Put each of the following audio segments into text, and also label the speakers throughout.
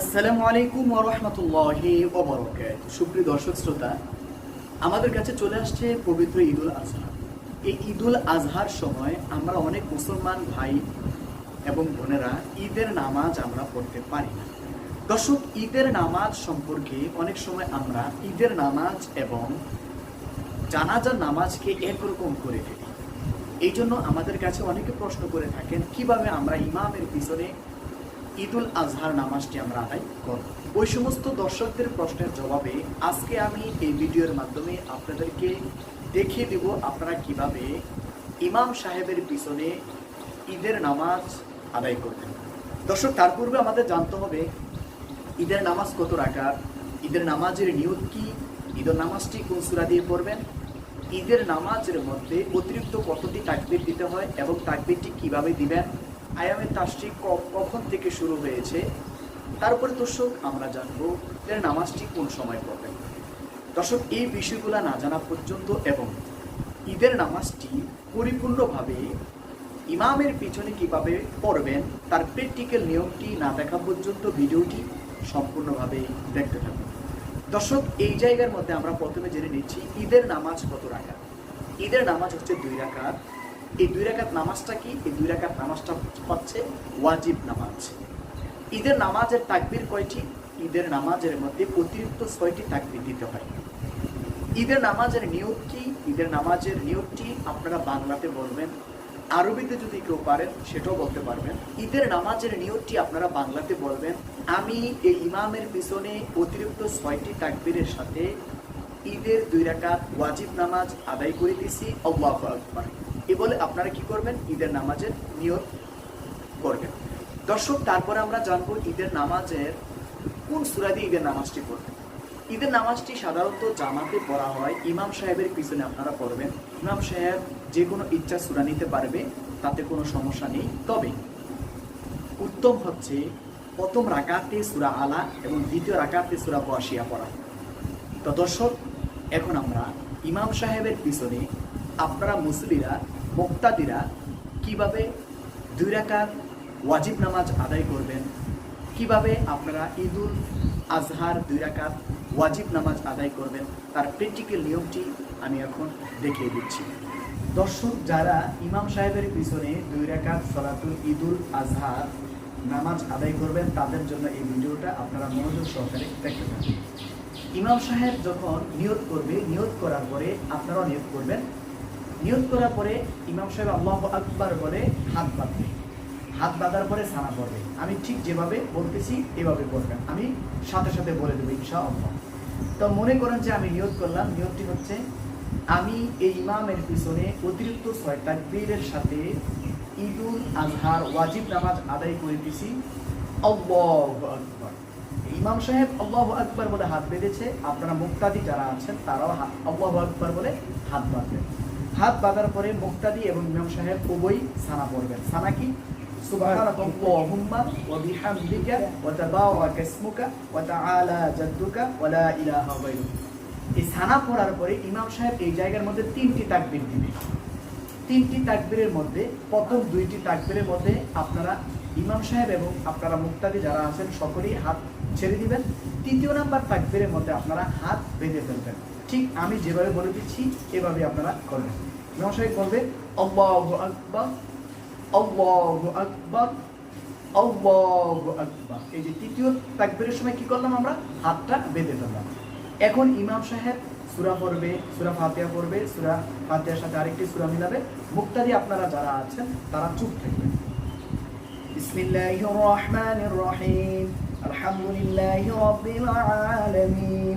Speaker 1: আসসালামু আলাইকুম ওরহমতুল্লাহি ওবরকাত সুপ্রিয় দর্শক, শ্রোতা, আমাদের কাছে চলে আসছে পবিত্র ঈদুল আজহা। এই ঈদুল আজহার সময় আমরা অনেক মুসলমান ভাই এবং বোনেরা ঈদের নামাজ আমরা পড়তে পারি না। দর্শক, ঈদের নামাজ সম্পর্কে অনেক সময় আমরা ঈদের নামাজ এবং জানাজার নামাজকে একরকম করে ফেলি। এই জন্য আমাদের কাছে অনেকে প্রশ্ন করে থাকেন, কীভাবে আমরা ইমামের পিছনে ঈদুল আজহার নামাজটি আমরা আদায় করব। ওই সমস্ত দর্শকদের প্রশ্নের জবাবে আজকে আমি এই ভিডিওর মাধ্যমে আপনাদেরকে দেখিয়ে দেব আপনারা কীভাবে ইমাম সাহেবের পিছনে ঈদের নামাজ আদায় করবেন। দর্শক, তার পূর্বে আমাদের জানতে হবে, ঈদের নামাজ কত রাখার ঈদের নামাজের নিয়ত কি? ঈদের নামাজটি কোন সুরা দিয়ে পড়বেন? ঈদের নামাজের মধ্যে অতিরিক্ত কতটি তাকবির দিতে হয় এবং তাকবিরটি কীভাবে দিবেন? আয়ামের তাসটি কখন থেকে শুরু হয়েছে? তারপরে দর্শক, আমরা জানব ঈদের নামাজটি কোন সময় পড়বেন। দর্শক, এই বিষয়গুলো না জানা পর্যন্ত এবং ঈদের নামাজটি পরিপূর্ণভাবে ইমামের পিছনে কীভাবে পড়বেন, তার প্র্যাকটিক্যাল নিয়মটি না দেখা পর্যন্ত ভিডিওটি সম্পূর্ণভাবে দেখতে থাকুন। দর্শক, এই জায়গার মধ্যে আমরা প্রথমে জেনে নিচ্ছি ঈদের নামাজ কত রাখাত ঈদের নামাজ হচ্ছে দুই রাকাত এই দুই রাকাত নামাজটা কি? এই দুই রাকাত নামাজটা হচ্ছে ওয়াজিব নামাজ। ঈদের নামাজের তাকবির কয়টি? ঈদের নামাজের মধ্যে অতিরিক্ত ছয়টি তাকবির দিতে হয়। ঈদের নামাজের নিয়ত কি? ঈদের নামাজের নিয়তটি আপনারা বাংলাতে বলবেন, আরবিতে যদি কেউ পারেন সেটাও বলতে পারবেন। ঈদের নামাজের নিয়তটি আপনারা বাংলাতে বলবেন, আমি এই ইমামের পিছনে অতিরিক্ত ছয়টি তাকবীরের সাথে ঈদের দুই রাকাত ওয়াজিব নামাজ আদায় করে দিছি, আল্লাহু আকবার। এ বলে আপনারা কি করবেন? ঈদের নামাজের নিয়ত করবেন। দর্শক, তারপরে আমরা জানব ঈদের নামাজের কোন সূরা দিয়ে ঈদের নামাজটি পড়বেন। ঈদের নামাজটি সাধারণত জামাতে পড়া হয়। ইমাম সাহেবের পিছনে আপনারা পড়বেন। ইমাম সাহেব যে কোনো ইচ্ছা সুরা নিতে পারবে, তাতে কোনো সমস্যা নেই। তবে উত্তম হচ্ছে প্রথম রাকাতে সুরা আলা এবং দ্বিতীয় রাকাতে সূরা বসিয়া পড়া। তো দর্শক, এখন আমরা ইমাম সাহেবের পিছনে আপনারা মুসলিরা মুক্তাদিরা কীভাবে দুই রাকাত ওয়াজিব নামাজ আদায় করবেন? কীভাবে আপনারা ঈদুল আজহার দুই রাকাত ওয়াজিব নামাজ আদায় করবেন? তার প্র্যাকটিক্যাল নিয়মটি আমি এখন দেখিয়ে দিচ্ছি। দর্শক, যারা ইমাম সাহেবের পিছনে দুই রাকাত সলাতুল ঈদুল আজহার নামাজ আদায় করবেন, তাদের জন্য এই ভিডিওটা আপনারা মনোযোগ সহকারে দেখতে থাকুন। ইমাম সাহেব যখন নিয়ত করবে নিয়ত করার পরে আপনারাও নিয়োগ করবেন। নিয়ত করার পরে ইমাম সাহেব আল্লাহ আকবার বলে, হাত বাঁধবে। হাত বাঁধার পরে সানা পড়বে। আমি ঠিক যেভাবে বলতেছি, এভাবে বলবেন। আমি সাথে সাথে বলে দেবো ইনশা আল্লাহ তো মনে করেন যে আমি নিয়ত করলাম। নিয়তটি হচ্ছে, আমি এই ইমামের পিছনে অতিরিক্ত ছয় তাকবীরের সাথে ঈদুল আজহার ওয়াজিব নামাজ আদায় করে দিছি। আল্লাহু আকবার। ইমাম সাহেব আল্লাহ আকবার বলে হাত বেঁধেছে। আপনারা মুক্তাদি যারা আছেন, তারাও আল্লাহ আকবার বলে হাত বাঁধবেন। হাত বাঁধার পরে মুক্তাদি এবং ইমাম সাহেব উভয় সানা পড়বেন সানা কি سبحانك اللهم وبحمدك وتبارك اسمك وتعالى جدك ولا اله غيرك এই সানা পড়ার পরে ইমাম সাহেব এই জায়গার মধ্যে তিনটি তাকবীর দিবে তিনটি তাকবীরের মধ্যে প্রথম দুইটি তাকবীরের মধ্যে আপনারা ইমাম সাহেব এবং আপনারা মুক্তাদি যারা আছেন সকলেই হাত ছেড়ে দিবেন তৃতীয় নাম্বার তাকবীরের মধ্যে আপনারা হাত বেঁধে ফেলবেন ঠিক আমি যেভাবে বলে দিচ্ছি, এভাবে আপনারা করবেন ইমাম সাহেব বলবে এই যে তৃতীয় তাকবীরের সময় কি করলাম আমরা? হাতটা বেঁধে ফেললাম। এখন ইমাম সাহেব সুরা পড়বে, সুরা ফাতিয়া পড়বে, সুরা ফাতিয়ার সাথে আরেকটি সুরা মিলাবে। মুক্তাদি, আপনারা যারা আছেন, তারা চুপ থাকবেন। বিসমিল্লাহির রহমানির রহিম। আলহামদুলিল্লাহি রাব্বিল আলামিন।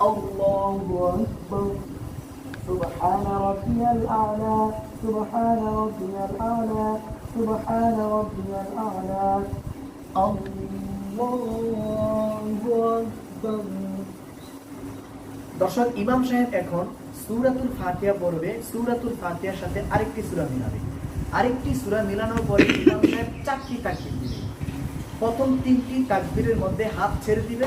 Speaker 2: الله أكبر سبحان ربي الأعلى سبحان ربي الأعلى سبحان ربي الأعلى الله أكبر
Speaker 1: দর্শক ইমাম সাহেব এখন সূরাতুল ফাতিহা পড়বে সূরাতুল ফাতিহার সাথে আরেকটি সূরা মিলাবে আরেকটি সূরা মিলানোর পরে ইমাম সাহেব চারটি তাকবীর দিবে প্রথম তিনটি তাকবীরের মধ্যে হাত ছেড়ে দিবে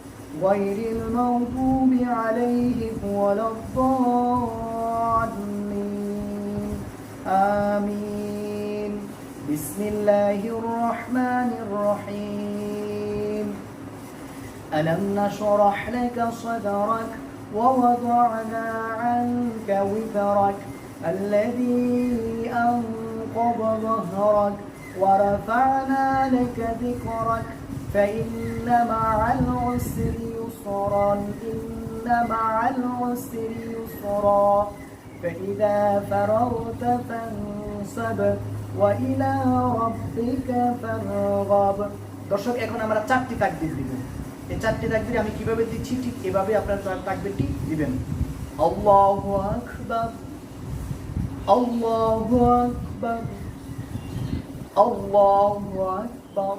Speaker 1: غير المغضوب عليهم ولا الضالين. آمين. بسم الله الرحمن الرحيم. ألم نشرح لك صدرك ووضعنا عنك وزرك الذي أنقض ظهرك ورفعنا لك ذكرك فإن مع العسر يسرا إن مع العسر يسرا فإذا فرغت فانصب وإلى ربك فارغب দর্শক এখন আমরা চারটি তাকবির দিব এই চারটি তাকবির আমি কিভাবে দিচ্ছি ঠিক এভাবে আপনারা চার তাকবিরটি দিবেন আল্লাহু আকবার আল্লাহু আকবার আল্লাহু আকবার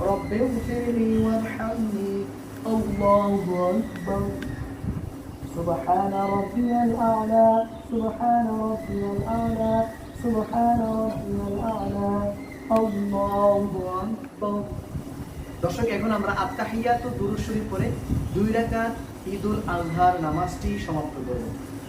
Speaker 1: رب اغفر لي وارحمني الله أكبر سبحان ربي الأعلى سبحان ربي الأعلى سبحان ربي الأعلى الله أكبر দর্শক এখন আমরা আত্মাহিয়াত ও দুরুদ শরীফ পড়ে দুই রাকাত ঈদুল আজহার নামাজটি সমাপ্ত করব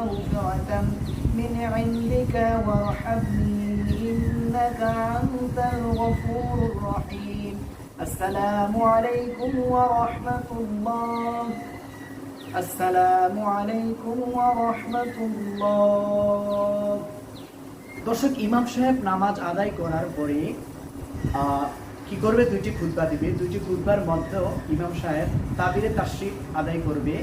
Speaker 1: مغفرة من عندك وارحمني إنك أنت الغفور الرحيم السلام عليكم ورحمة الله السلام عليكم ورحمة الله দর্শক ইমাম সাহেব নামাজ আদায় করার পরে আহ, কি করবে দুইটি খুতবা দিবে দুইটি খুতবার মধ্যেও ইমাম সাহেব তাবিরে তাসিক আদায় করবে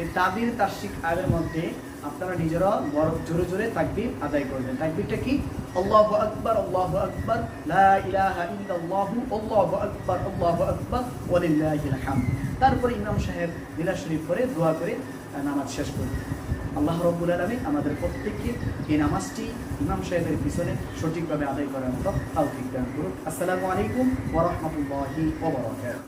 Speaker 1: এই তাবির তাসিক আয়ের মধ্যে আপনারা নিজেরা বড় জোরে জোরে তাকবির আদায় করবেন। তাকবিরটা কি? আল্লাহু আকবার আল্লাহু আকবার আল্লাহু আকবার আল্লাহু আকবার, ওয়ালিল্লাহিল হামদ। তারপরে ইমাম সাহেব দিলা শরীফ করে দোয়া করে নামাজ শেষ করবেন আল্লাহ রব্বুল আলমী আমাদের প্রত্যেককে এই নামাজটি ইমাম সাহেবের পিছনে সঠিকভাবে আদায় করার মতো তাও ঠিক দান করুন আসসালামু আলাইকুম ওরহমতুল্লাহি ওবরাকাতুহু